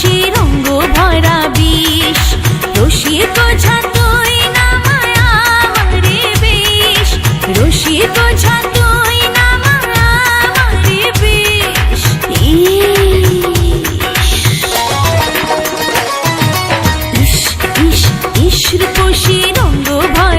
রশি রঙ্গ ভরা বিষ। রসিক ঝাঁতুই না মায়া রে বিষ। রসিক ঝাঁতুই রঙ্গ ভরা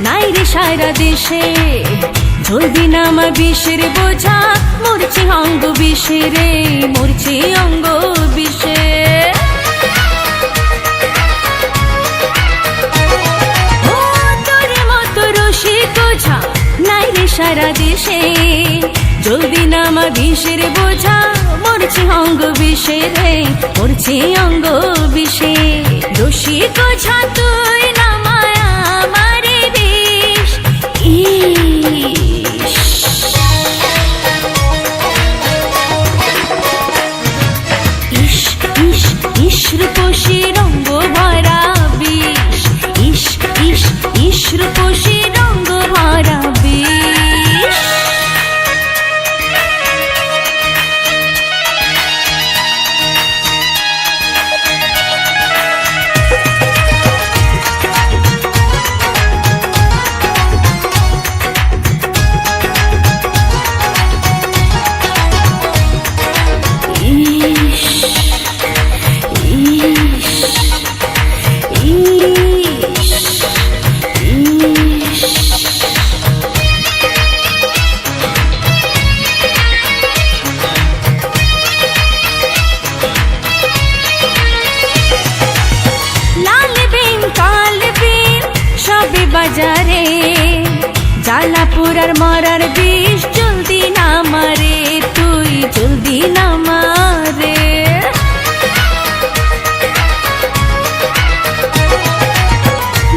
বোঝা নাই রে সারা দেশে। ধরবি না আমার বোঝা, মরছি অঙ্গ বিষে মরছি অঙ্গ বিষে। সারা দেশে। জলদি নামা বিষের বোঝা, মরছি অঙ্গ বিষে রে মরছি অঙ্গ রসিক বোঝা তুই রূপসী রঙ্গ ভরা বিষ। ইস ইস ইস বাজারে, জালাপুরার মরার বিষ জলদি না মারে, তুই জলদি না মারে।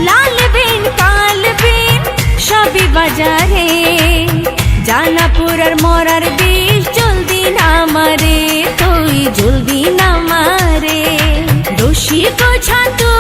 লাল বিন, কাল বিন সবে বাজারে, জালাপুরার মরার বিষ জলদি না মারে, তুই জলদি না মারে। দোষী কোছা তুই